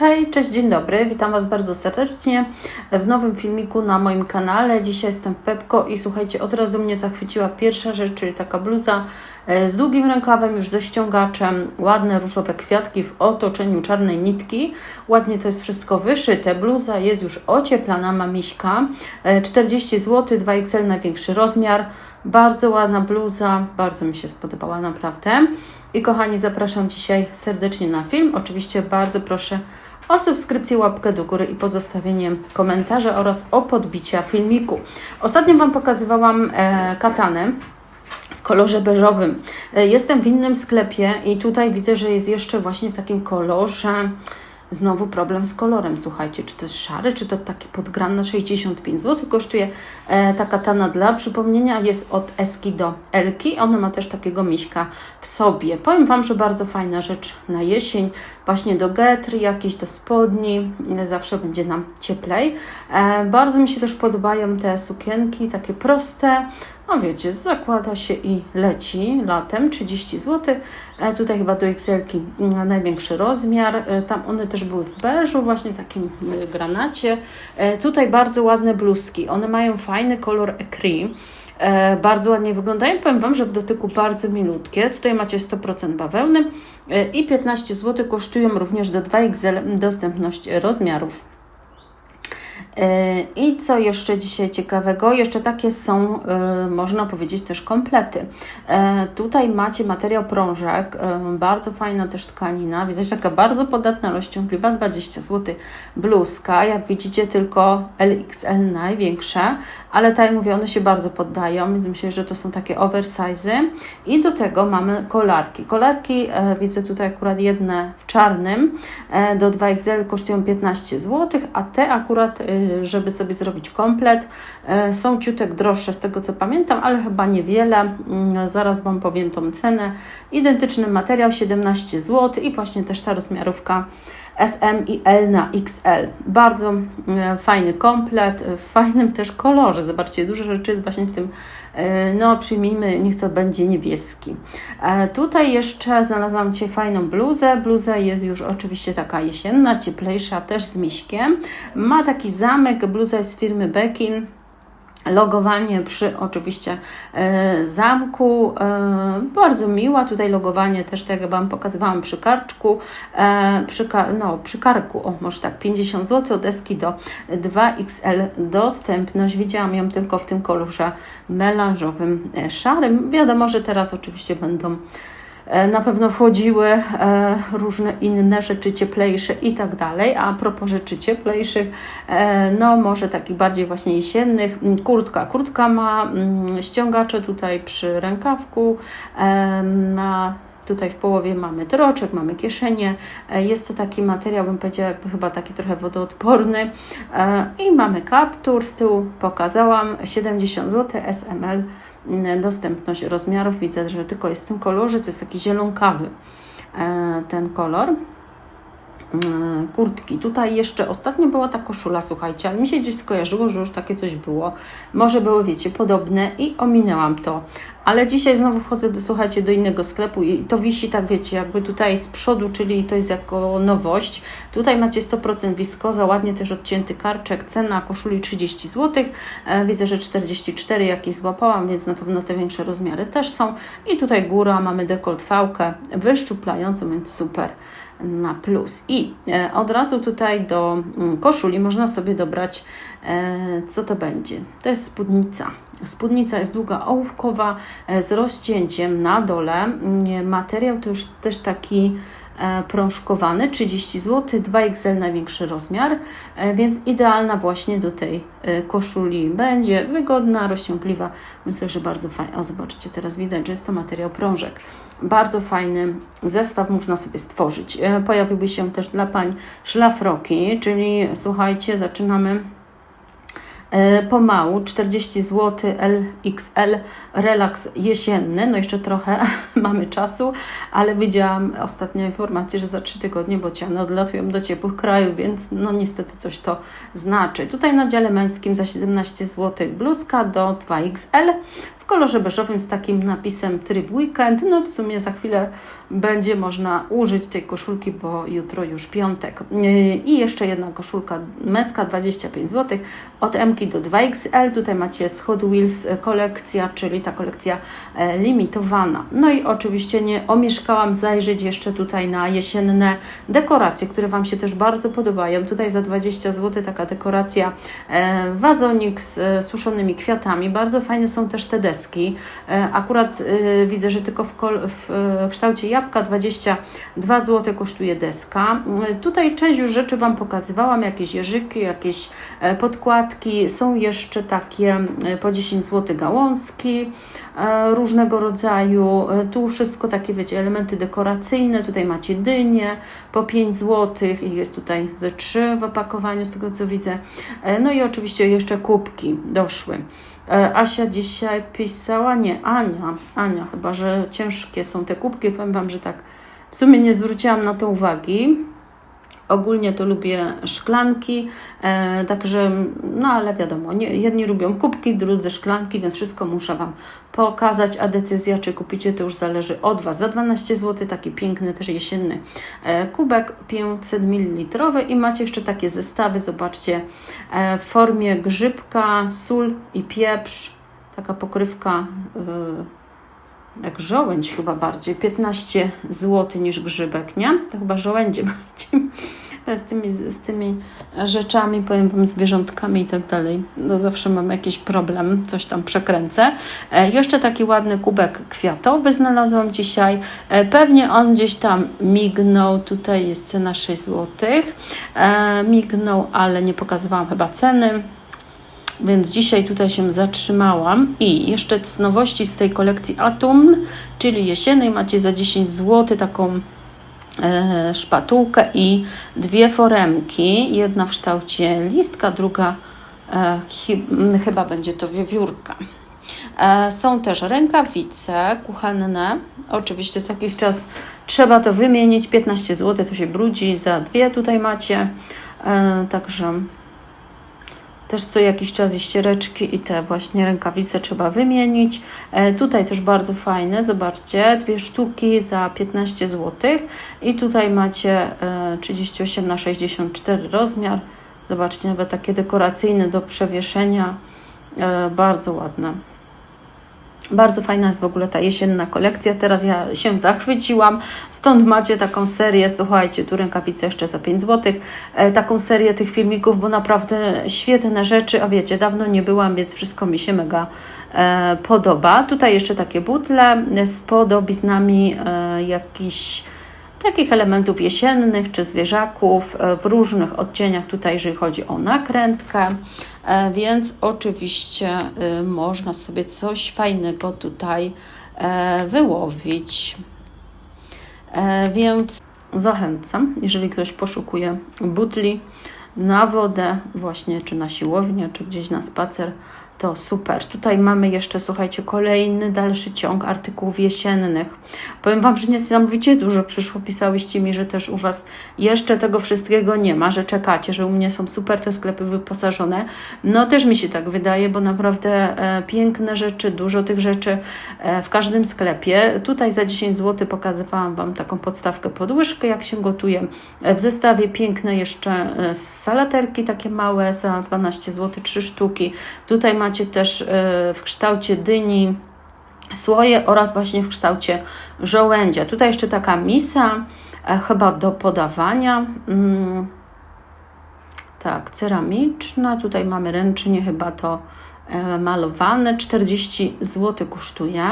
Hej, cześć, dzień dobry, witam Was bardzo serdecznie w nowym filmiku na moim kanale. Dzisiaj jestem Pepko i słuchajcie, od razu mnie zachwyciła pierwsza rzecz, czyli taka bluza e, z długim rękawem, już ze ściągaczem, ładne różowe kwiatki w otoczeniu czarnej nitki. Ładnie to jest wszystko wyszyte. Bluza jest już ocieplana, ma miśka. E, 40 zł, 2XL największy rozmiar. Bardzo ładna bluza, bardzo mi się spodobała naprawdę. I kochani, zapraszam dzisiaj serdecznie na film. Oczywiście bardzo proszę o subskrypcję, łapkę do góry i pozostawienie komentarza oraz o podbicia filmiku. Ostatnio Wam pokazywałam e, katanę w kolorze beżowym. E, Jestem w innym sklepie i tutaj widzę, że jest jeszcze właśnie w takim kolorze. Znowu problem z kolorem, słuchajcie, czy to jest szary, czy to taki podgran na 65 zł kosztuje e, ta katana dla przypomnienia, jest od Eski do Elki, ona ma też takiego miśka w sobie. Powiem Wam, że bardzo fajna rzecz na jesień, właśnie do getry, jakieś do spodni, e, zawsze będzie nam cieplej. E, bardzo mi się też podobają te sukienki, takie proste, no wiecie, zakłada się i leci latem, 30 zł. E, tutaj chyba do XL największy rozmiar. E, tam one też były w beżu, właśnie takim e, granacie. Tutaj bardzo ładne bluzki. One mają fajny kolor ecru. E, bardzo ładnie wyglądają. Powiem Wam, że w dotyku bardzo milutkie. Tutaj macie 100% bawełny i 15 zł kosztują również do 2XL dostępność rozmiarów. E, I co jeszcze dzisiaj ciekawego? Jeszcze takie są, e, można powiedzieć, też komplety. E, Tutaj macie materiał prążek, bardzo fajna też tkanina, widać taka bardzo podatna, rozciągliwa, 20 zł bluzka, jak widzicie tylko LXL największe, ale tak jak mówię, one się bardzo poddają, więc myślę, że to są takie oversizy. I do tego mamy kolarki. Kolarki widzę tutaj akurat jedne w czarnym, do 2XL kosztują 15 zł, a te akurat, e, żeby sobie zrobić komplet, e, są ciutek droższe z tego co pamiętam, ale chyba niewiele. Mm, Zaraz Wam powiem tą cenę. Identyczny materiał 17 zł i właśnie też ta rozmiarówka SM i L na XL. Bardzo e, fajny komplet, w fajnym też kolorze. Zobaczcie, dużo rzeczy jest właśnie w tym, e, no przyjmijmy, niech to będzie niebieski. E, Tutaj jeszcze znalazłam Cię fajną bluzę. Bluza jest już oczywiście taka jesienna, cieplejsza, też z miśkiem. Ma taki zamek, bluza jest z firmy Beckin logowanie przy oczywiście e, zamku. E, bardzo miła. Tutaj logowanie też, tak jak Wam pokazywałam, przy karczku, e, przy, no, przy karku, o może tak, 50 zł od deski do 2XL dostępność. Widziałam ją tylko w tym kolorze melanżowym, szarym. Wiadomo, że teraz oczywiście będą na pewno wchodziły e, różne inne rzeczy cieplejsze i tak dalej. A propos rzeczy cieplejszych, e, no może takich bardziej właśnie jesiennych, m, kurtka. Kurtka ma mm, ściągacze tutaj przy rękawku, e, na Tutaj w połowie mamy troczek, mamy kieszenie. E, Jest to taki materiał, bym powiedziała, jakby chyba taki trochę wodoodporny. E, I mamy kaptur z tyłu, pokazałam, 70 zł SML mm, dostępność rozmiarów. Widzę, że tylko jest w tym kolorze, to jest taki zielonkawy e, ten kolor kurtki. Tutaj jeszcze ostatnio była ta koszula, słuchajcie, ale mi się gdzieś skojarzyło, że już takie coś było. Może były, wiecie, podobne i ominęłam to. Ale dzisiaj znowu wchodzę, do, słuchajcie, do innego sklepu i to wisi tak, wiecie, jakby tutaj z przodu, czyli to jest jako nowość. Tutaj macie 100% wiskoza, ładnie też odcięty karczek, cena koszuli 30 zł. E, widzę, że 44 jakieś złapałam, więc na pewno te większe rozmiary też są. I tutaj góra, mamy dekolt fałkę wyszczuplającą, więc super na plus. I e, od razu tutaj do mm, koszuli można sobie dobrać, e, co to będzie. To jest spódnica. Spódnica jest długa ołówkowa e, z rozcięciem na dole. Mm, Materiał to już też taki prążkowany, 30 zł, 2XL największy rozmiar, e, więc idealna właśnie do tej e, koszuli będzie. Wygodna, rozciągliwa, myślę, że bardzo fajna. O, zobaczcie, teraz widać, że jest to materiał prążek. Bardzo fajny zestaw można sobie stworzyć. E, Pojawiłby się też dla pań szlafroki, czyli słuchajcie, zaczynamy E, pomału 40 zł LXL relaks jesienny. No jeszcze trochę mamy czasu, ale widziałam ostatnio informację, że za 3 tygodnie bociany odlatują do ciepłych krajów, więc no niestety coś to znaczy. Tutaj na dziale męskim za 17 zł bluzka do 2XL w kolorze beżowym z takim napisem tryb weekend. No w sumie za chwilę będzie można użyć tej koszulki, bo jutro już piątek. Yy, I jeszcze jedna koszulka męska 25 zł od M do 2XL. Tutaj macie z Hot Wheels kolekcja, czyli ta kolekcja e, limitowana. No i oczywiście nie omieszkałam zajrzeć jeszcze tutaj na jesienne dekoracje, które Wam się też bardzo podobają. Tutaj za 20 zł taka dekoracja e, wazonik z e, suszonymi kwiatami. Bardzo fajne są też te deski. E, Akurat e, widzę, że tylko w, w e, kształcie jabłka 22 zł kosztuje deska. Tutaj część już rzeczy Wam pokazywałam, jakieś jeżyki, jakieś podkładki. Są jeszcze takie po 10 zł gałązki różnego rodzaju. Tu wszystko takie, wiecie, elementy dekoracyjne. Tutaj macie dynie po 5 zł i jest tutaj ze 3 w opakowaniu, z tego co widzę. No i oczywiście jeszcze kubki doszły. E, Asia dzisiaj pisała, nie, Ania, Ania, chyba, że ciężkie są te kubki. Powiem Wam, że tak w sumie nie zwróciłam na to uwagi. Ogólnie to lubię szklanki, e, także, no ale wiadomo, nie, jedni lubią kubki, drudzy szklanki, więc wszystko muszę Wam pokazać, a decyzja, czy kupicie, to już zależy od Was. Za 12 zł taki piękny, też jesienny e, kubek 500 ml i macie jeszcze takie zestawy, zobaczcie, e, w formie grzybka, sól i pieprz, taka pokrywka e, jak żołędź chyba bardziej, 15 zł niż grzybek, nie? To chyba żołędzie będzie. Z tymi, z tymi rzeczami, powiem Wam, zwierzątkami i tak dalej, no zawsze mam jakiś problem, coś tam przekręcę. E, jeszcze taki ładny kubek kwiatowy znalazłam dzisiaj. E, pewnie on gdzieś tam mignął, tutaj jest cena 6 zł. E, mignął, ale nie pokazywałam chyba ceny. Więc dzisiaj tutaj się zatrzymałam. I jeszcze z nowości z tej kolekcji Atum, czyli jesiennej, macie za 10 zł taką e, szpatułkę i dwie foremki. Jedna w kształcie listka, druga e, chi, m, chyba będzie to wiewiórka. E, Są też rękawice kuchenne. Oczywiście co jakiś czas trzeba to wymienić. 15 zł to się brudzi. Za dwie tutaj macie. E, Także też co jakiś czas i ściereczki i te właśnie rękawice trzeba wymienić. E, tutaj też bardzo fajne, zobaczcie, dwie sztuki za 15 zł i tutaj macie e, 38 na 64 rozmiar. Zobaczcie, nawet takie dekoracyjne do przewieszenia, e, bardzo ładne. Bardzo fajna jest w ogóle ta jesienna kolekcja. Teraz ja się zachwyciłam. Stąd macie taką serię, słuchajcie, tu rękawice jeszcze za 5 zł. E, taką serię tych filmików, bo naprawdę świetne rzeczy. A wiecie, dawno nie byłam, więc wszystko mi się mega e, podoba. Tutaj jeszcze takie butle z podobiznami e, jakichś takich elementów jesiennych czy zwierzaków e, w różnych odcieniach tutaj, jeżeli chodzi o nakrętkę, E, więc oczywiście e, można sobie coś fajnego tutaj wyłowić. Więc zachęcam, jeżeli ktoś poszukuje butli na wodę, właśnie czy na siłownię, czy gdzieś na spacer, to super. Tutaj mamy jeszcze, słuchajcie, kolejny dalszy ciąg artykułów jesiennych. Powiem Wam, że niesamowicie dużo przyszło. Pisałyście mi, że też u Was jeszcze tego wszystkiego nie ma, że czekacie, że u mnie są super te sklepy wyposażone. No też mi się tak wydaje, bo naprawdę e, piękne rzeczy, dużo tych rzeczy e, w każdym sklepie. Tutaj za 10 zł pokazywałam Wam taką podstawkę pod łyżkę, jak się gotuje. E, W zestawie piękne jeszcze e, salaterki takie małe za 12 zł, 3 sztuki. Tutaj macie też e, w kształcie dyni słoje oraz właśnie w kształcie żołędzia. Tutaj jeszcze taka misa, e, chyba do podawania. Mm, tak, ceramiczna. Tutaj mamy ręcznie chyba to malowane. 40 zł kosztuje.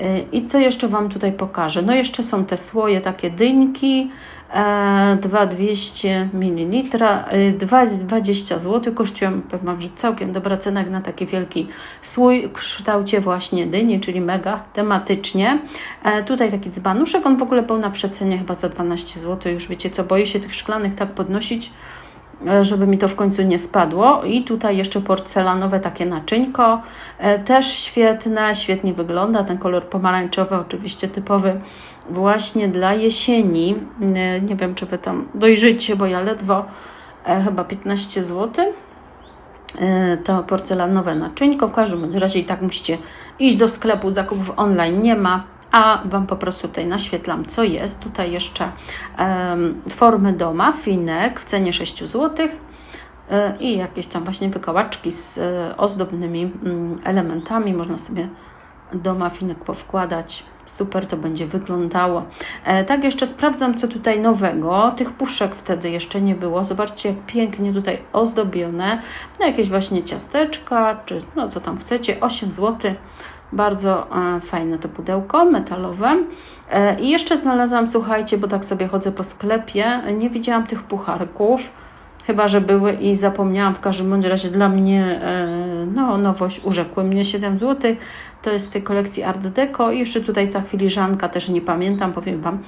E, I co jeszcze Wam tutaj pokażę? No jeszcze są te słoje, takie dyńki. E, 200 ml, e, 20 zł kosztują, powiem że całkiem dobra cena na taki wielki słój w kształcie właśnie dyni, czyli mega tematycznie. E, tutaj taki dzbanuszek, on w ogóle był na przecenie chyba za 12 zł, już wiecie co, boję się tych szklanych tak podnosić, e, żeby mi to w końcu nie spadło. I tutaj jeszcze porcelanowe takie naczyńko, e, też świetne, świetnie wygląda. Ten kolor pomarańczowy, oczywiście typowy właśnie dla jesieni. E, Nie wiem, czy Wy tam dojrzycie, bo ja ledwo e, chyba 15 zł. e, to porcelanowe naczyńko. W każdym razie i tak musicie iść do sklepu, zakupów online nie ma, a Wam po prostu tutaj naświetlam, co jest. Tutaj jeszcze em, formy do mafinek w cenie 6 zł e, i jakieś tam właśnie wykałaczki z e, ozdobnymi mm, elementami. Można sobie do mafinek powkładać. Super to będzie wyglądało. E, tak, jeszcze sprawdzam, co tutaj nowego. Tych puszek wtedy jeszcze nie było. Zobaczcie, jak pięknie tutaj ozdobione. No, jakieś właśnie ciasteczka, czy no co tam chcecie. 8 zł. Bardzo e, fajne to pudełko metalowe. E, I jeszcze znalazłam, słuchajcie, bo tak sobie chodzę po sklepie, nie widziałam tych pucharków. Chyba, że były i zapomniałam. W każdym bądź razie dla mnie e, no, nowość urzekły mnie 7 zł. To jest z tej kolekcji Art Deco. I jeszcze tutaj ta filiżanka, też nie pamiętam, powiem Wam.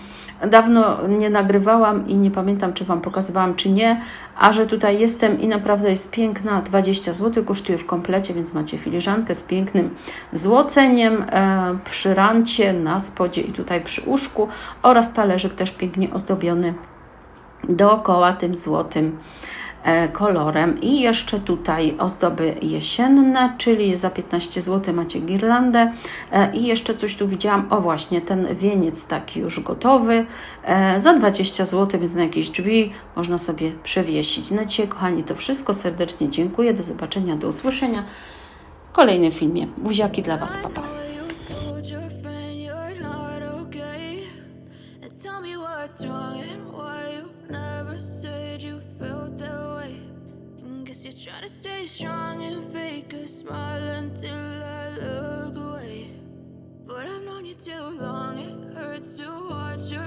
Dawno nie nagrywałam i nie pamiętam, czy Wam pokazywałam, czy nie. A że tutaj jestem i naprawdę jest piękna, 20 zł kosztuje w komplecie, więc macie filiżankę z pięknym złoceniem e, przy rancie, na spodzie i tutaj przy uszku oraz talerzyk też pięknie ozdobiony dookoła tym złotym e, kolorem. I jeszcze tutaj ozdoby jesienne, czyli za 15 zł macie girlandę. E, I jeszcze coś tu widziałam, o właśnie, ten wieniec taki już gotowy, e, za 20 zł, więc na jakieś drzwi można sobie przewiesić. Na dzisiaj, kochani, to wszystko. Serdecznie dziękuję. Do zobaczenia, do usłyszenia w kolejnym filmie. Buziaki dla Was, papa. I Guess to stay strong and fake a smile until I look away. But I've known you too long, it hurts to watch your